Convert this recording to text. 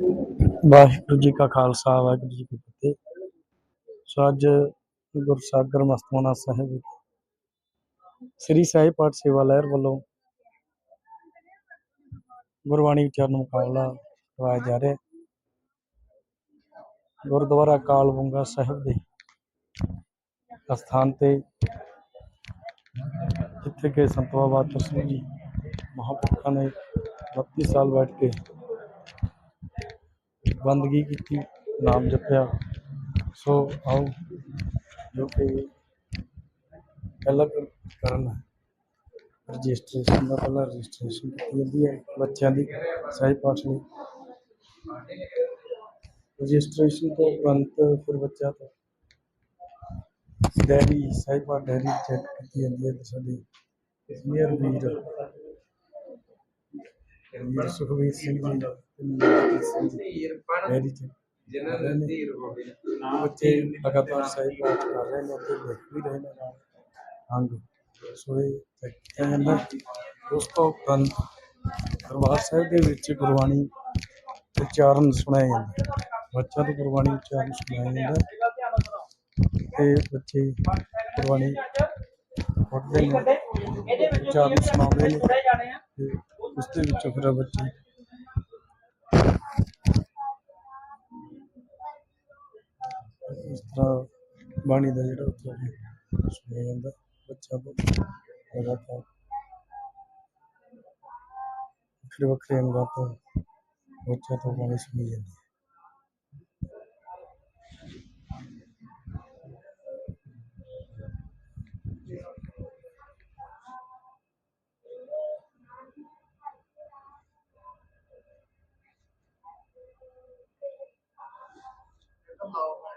ਵਾਹਿਗੁਰੂ ਜੀ ਕਾ ਖਾਲਸਾ, ਵਾਹਿਗੁਰੂ ਜੀ ਕੀ ਫਤਿਹ। ਸੋ ਅੱਜ ਗੁਰਸਾਗਰ ਮਸਤਵਾਨਾ ਸਾਹਿਬ ਸ੍ਰੀ ਸਾਹਿਬ ਪਾਠ ਸੇਵਾ ਲਹਿਰ ਵੱਲੋਂ ਗੁਰਬਾਣੀ ਉਚਾਰਨ ਮੁਕਾਬਲਾ ਕਰਵਾਇਆ ਜਾ ਰਿਹਾ ਹੈ। ਗੁਰਦੁਆਰਾ ਕਾਲਬੁੰਗਾ ਸਾਹਿਬ ਦੇ ਅਸਥਾਨ ਤੇ, ਜਿੱਥੇ ਕਿ ਸੰਤ ਬਾਬਾ ਸਿੰਘ ਜੀ ਮਹਾਂਪੁਰਖਾਂ ਨੇ 32 ਸਾਲ ਬੈਠ ਕੇ ਬੰਦਗੀ ਕੀਤੀ, ਨਾਮ ਜਪਿਆ। ਸੋ ਆਓ, ਜੋ ਕਿ ਪਹਿਲਾ ਕਰਨ ਰਜਿਸਟ੍ਰੇਸ਼ਨ ਦਾ ਪਹਿਲਾਂ ਰਜਿਸਟ੍ਰੇਸ਼ਨ ਕੀਤੀ ਜਾਂਦੀ ਹੈ, ਬੱਚਿਆਂ ਦੀ ਸਹੀ ਪਾਠ ਲਈ। ਰਜਿਸਟ੍ਰੇਸ਼ਨ ਤੋਂ ਉਪਰੰਤ ਫਿਰ ਬੱਚਾ ਤੋਂ ਡੈਰੀ ਸਹੀ ਪਾਠ ਡੈਰੀ ਚੈੱਕ ਕੀਤੀ ਜਾਂਦੀ ਹੈ ਤੇ ਸਾਡੇ ਸੀਨੀਅਰ ਵੀਰ ਜੀ ਧੀਰ ਹੋਵੇ ਬੱਚੇ ਲਗਾਤਾਰ ਸਹੀ ਕਰ ਰਹੇ ਨੇ ਤੇ ਵੀ ਰਹੇ ਨੇ ਨਾਲ ਅੰਗ ਜਾਂਦਾ। ਉਸ ਤੋਂ ਉਪਰੰਤ ਦਰਬਾਰ ਸਾਹਿਬ ਦੇ ਵਿੱਚ ਗੁਰਬਾਣੀ ਉਚਾਰਨ ਸੁਣਾਇਆ ਜਾਂਦਾ। ਬੱਚਿਆਂ ਤੋਂ ਗੁਰਬਾਣੀ ਉਚਾਰਨ ਸੁਣਾਇਆ ਜਾਂਦਾ ਤੇ ਬੱਚੇ ਗੁਰਬਾਣੀ ਪੜ੍ਹਦੇ ਨੇ ਉਚਾਰਨ ਸੁਣਾਉਂਦੇ ਨੇ ਉਸ ਦੇ ਵਿੱਚੋਂ ਫਿਰ ਬੱਚੇ। ਇਸ ਤਰ੍ਹਾਂ ਬਾਣੀ ਦਾ ਜਿਹੜਾ ਉਚਾਰਨ ਸੁਣਿਆ ਜਾਂਦਾ, ਬੱਚਾ ਬਹੁਤ ਲਗਾਤਾਰ ਵੱਖਰੇ ਵੱਖਰੇ ਅੰਗਾਂ ਤੋਂ ਬੱਚਾ ਤੋਂ ਬਾਣੀ ਸੁਣੀ ਜਾਂਦੀ alcohol